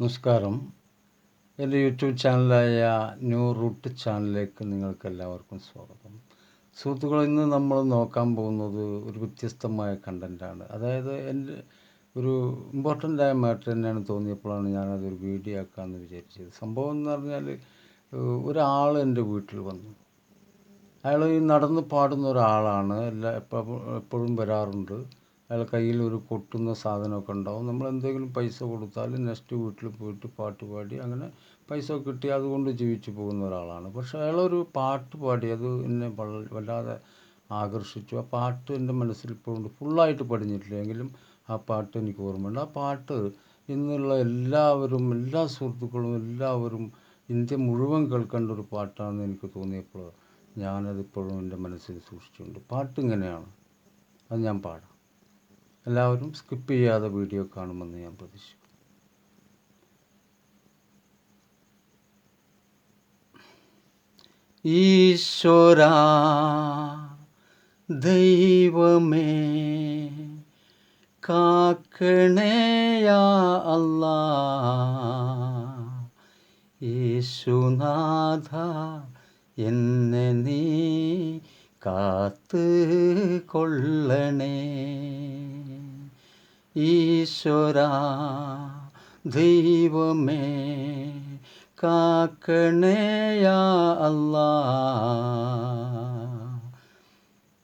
നമസ്കാരം. എന്റെ YouTube ചാനലായ new root ചാനലിലേക്ക് നിങ്ങൾക്ക് എല്ലാവർക്കും സ്വാഗതം. സുഹൃത്തുക്കൾ ഇന്ന് നമ്മൾ നോക്കാൻ പോകുന്നത് ഒരു വ്യത്യസ്തമായ കണ്ടന്റാണ് അതായത് എന്റെ ഒരു ഇമ്പോർട്ടന്റ് ആയ മാറ്റർ തന്നെയാണ് തോന്നിയപ്പോഴാണ് ഞാനതൊരു വീഡിയോ ആക്കാമെന്ന് വിചാരിച്ചത്. സംഭവം എന്ന് പറഞ്ഞാൽ ഒരാൾ എന്റെ വീട്ടിൽ വന്നു. അയാൾ ഈ നടന്ന് പാടുന്ന ഒരാളാണ്. എല്ലാ എപ്പോഴും വരാറുണ്ട്. അയാൾ കയ്യിൽ ഒരു കൊട്ടുന്ന സാധനമൊക്കെ ഉണ്ടാവും. നമ്മൾ എന്തെങ്കിലും പൈസ കൊടുത്താൽ നെക്സ്റ്റ് വീട്ടിൽ പോയിട്ട് പാട്ട് പാടി അങ്ങനെ പൈസ കിട്ടി അതുകൊണ്ട് ജീവിച്ചു പോകുന്ന ഒരാളാണ്. പക്ഷേ അയാളൊരു പാട്ട് പാടി അത് എന്നെ വല്ലാതെ ആകർഷിച്ചു. ആ പാട്ട് എന്റെ മനസ്സിൽ ഇപ്പോഴുണ്ട് ഫുള്ളായിട്ട് പഠിഞ്ഞിട്ടില്ല. എങ്കിലും ആ പാട്ട് എനിക്ക് ഓർമ്മയുണ്ട്. ആ പാട്ട് ഇന്നുള്ള എല്ലാവരും എല്ലാ സുഹൃത്തുക്കളും എല്ലാവരും ഇന്ത്യ മുഴുവൻ കേൾക്കേണ്ട ഒരു പാട്ടാണെന്ന് എനിക്ക് തോന്നിയപ്പോൾ ഞാനതിപ്പോഴും എന്റെ മനസ്സിൽ സൂക്ഷിച്ചിട്ടുണ്ട് പാട്ട് ഇങ്ങനെയാണ്. അത് ഞാൻ പാടാം. എല്ലാവരും സ്കിപ്പ് ചെയ്യാതെ വീഡിയോ കാണുമെന്ന് ഞാൻ പ്രതീക്ഷിക്കുന്നു. ഈശ്വര ദൈവമേ കാക്കണേയാ അല്ല. യേശുനാഥ എന്നെ നീ കാത്ത് കൊള്ളണേ. ഈശ്വര ദൈവമേ കാക്കണേയാ അല്ലാ.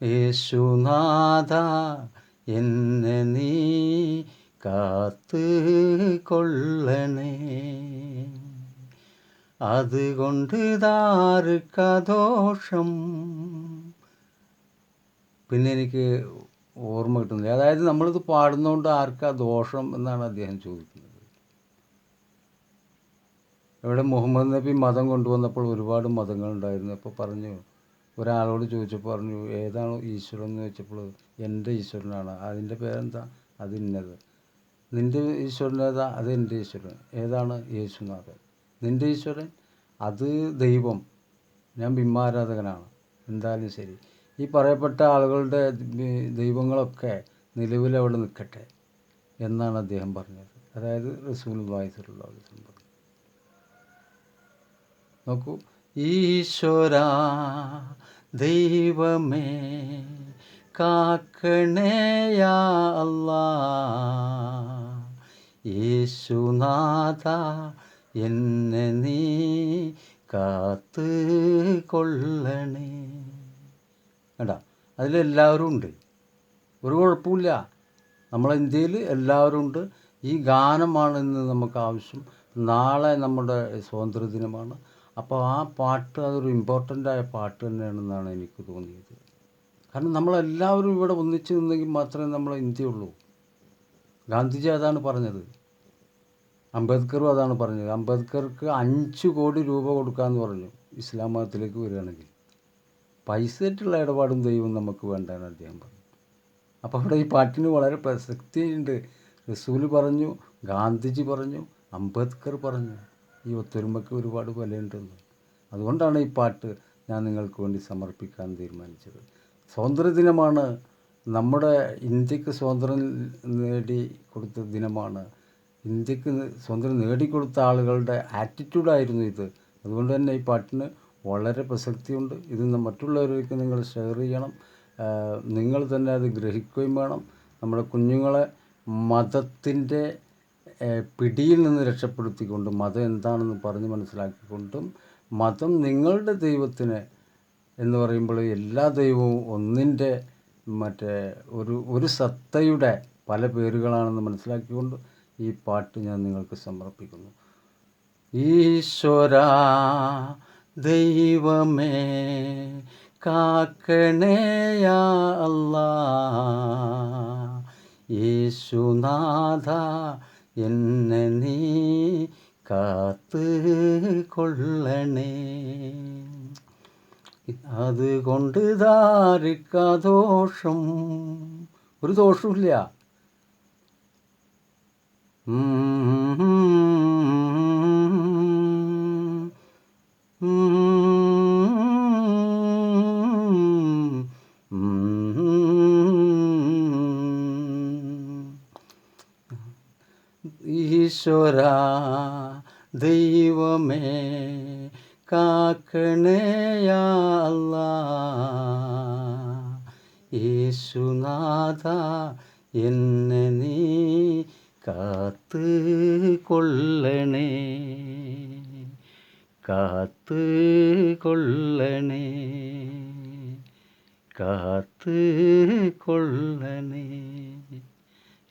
യേശുനാഥ എന്നെ നീ കാത്ത് കൊള്ളണേ അതുകൊണ്ട് താർക്കദോഷം പിന്നെ എനിക്ക് ഓർമ്മ കിട്ടുന്നില്ല. അതായത് നമ്മളിത് പാടുന്നതുകൊണ്ട് ആർക്കാ ദോഷം എന്നാണ് അദ്ദേഹം ചോദിക്കുന്നത്. ഇവിടെ മുഹമ്മദ് നബി മതം കൊണ്ടുവന്നപ്പോൾ ഒരുപാട് മതങ്ങളുണ്ടായിരുന്നു. അപ്പോൾ പറഞ്ഞു ഒരാളോട് ചോദിച്ചപ്പോൾ പറഞ്ഞു ഏതാണ് ഈശ്വരൻ എന്ന് ചോദിച്ചപ്പോൾ എന്റെ ഈശ്വരനാണ്. അതിന്റെ പേരെന്താ? അത് ഇന്നത്. നിന്റെ ഈശ്വരൻ ഏതാ? അത് എന്റെ ഈശ്വരൻ. ഏതാണ്? യേശുനാഥൻ. നിന്റെ ഈശ്വരൻ അത് ദൈവം. ഞാൻ ബിംബാരാധകനാണ്. എന്തായാലും ശരി. ഈ പറയപ്പെട്ട ആളുകളുടെ ദൈവങ്ങളൊക്കെ നിലവിൽ അവിടെ നിൽക്കട്ടെ എന്നാണ് അദ്ദേഹം പറഞ്ഞത്. അതായത് റസൂൽ വായിച്ചിട്ടുള്ള ഒരു സംഭവം നോക്കൂ ഈശ്വര ദൈവമേ കാക്കണേയാ അല്ലാ യേശുനാഥ എന്നെ നീ കാത്ത് കൊള്ളണേ കേട്ടാ അതിലെല്ലാവരും ഉണ്ട്. ഒരു കുഴപ്പമില്ല. നമ്മളെ ഇന്ത്യയിൽ എല്ലാവരും ഉണ്ട്. ഈ ഗാനമാണ് ഇന്ന് നമുക്ക് ആവശ്യം. നാളെ നമ്മുടെ സ്വാതന്ത്ര്യ ദിനമാണ് അപ്പോൾ ആ പാട്ട് അതൊരു ഇമ്പോർട്ടന്റ് ആയ പാട്ട് തന്നെയാണെന്നാണ് എനിക്ക് തോന്നിയത്. കാരണം നമ്മളെല്ലാവരും ഇവിടെ ഒന്നിച്ച് നിന്നെങ്കിൽ മാത്രമേ നമ്മളെ ഇന്ത്യ ഉള്ളൂ. ഗാന്ധിജി അതാണ് പറഞ്ഞത്. അംബേദ്കറും അതാണ് പറഞ്ഞത്. അംബേദ്കർക്ക് അഞ്ച് കോടി രൂപ കൊടുക്കാമെന്ന് പറഞ്ഞു ഇസ്ലാം മതത്തിലേക്ക് വരികയാണെങ്കിൽ. പൈസയായിട്ടുള്ള ഇടപാടും ദൈവം നമുക്ക് വേണ്ടെന്ന് അദ്ദേഹം പറഞ്ഞു. അപ്പോൾ അവിടെ ഈ പാട്ടിന് വളരെ പ്രസക്തിയുണ്ട്. റസൂൽ പറഞ്ഞു ഗാന്ധിജി പറഞ്ഞു അംബേദ്കർ പറഞ്ഞു ഈ ഒത്തൊരുമയ്ക്ക് ഒരുപാട് വിലയുണ്ടെന്ന്. അതുകൊണ്ടാണ് ഈ പാട്ട് ഞാൻ നിങ്ങൾക്ക് വേണ്ടി സമർപ്പിക്കാൻ തീരുമാനിച്ചത്. സ്വാതന്ത്ര്യദിനമാണ് നമ്മുടെ ഇന്ത്യയ്ക്ക് സ്വാതന്ത്ര്യം നേടി കൊടുത്ത ദിനമാണ്. ഇന്ത്യയ്ക്ക് സ്വാതന്ത്ര്യം നേടിക്കൊടുത്ത ആളുകളുടെ ആറ്റിറ്റ്യൂഡായിരുന്നു ഇത്. അതുകൊണ്ട് തന്നെ ഈ പാട്ടിന് വളരെ പ്രസക്തിയുണ്ട്. ഇത് മറ്റുള്ളവരിലേക്ക് നിങ്ങൾ ഷെയർ ചെയ്യണം. നിങ്ങൾ തന്നെ അത് ഗ്രഹിക്കുകയും വേണം. നമ്മുടെ കുഞ്ഞുങ്ങളെ മതത്തിന്റെ പിടിയിൽ നിന്ന് രക്ഷപ്പെടുത്തിക്കൊണ്ട് മതം എന്താണെന്ന് പറഞ്ഞ് മനസ്സിലാക്കിക്കൊണ്ടും മതം നിങ്ങളുടെ ദൈവത്തിന് എന്ന് പറയുമ്പോൾ എല്ലാ ദൈവവും ഒന്നിന്റെ മറ്റേ ഒരു ഒരു സത്തയുടെ പല പേരുകളാണെന്ന് മനസ്സിലാക്കിക്കൊണ്ട് ഈ പാട്ട് ഞാൻ നിങ്ങൾക്ക് സമർപ്പിക്കുന്നു. ഈശ്വര ദൈവമേ കാക്കണേയാ അല്ലാ യേശുനാഥ എന്നെ നീ കാത്ത് കൊള്ളണേ അതുകൊണ്ട് ധാരിക്ക ദോഷം. ഒരു ദോഷമില്ല ഈശ്വര ദൈവമേ കാക്കണേയാ യേശുനാഥ എന്നെ നീ കാത്ത് കൊള്ളണേ കാത്ത് കൊള്ളണേ കാത്ത് കൊള്ളണേ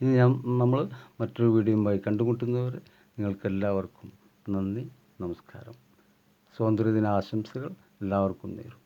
ഇനി നമ്മൾ മറ്റൊരു വീഡിയോയുമായി കണ്ടുമുട്ടുന്നവർ നിങ്ങൾക്കെല്ലാവർക്കും നന്ദി നമസ്കാരം. സ്വാതന്ത്ര്യദിന ആശംസകൾ എല്ലാവർക്കും നേരും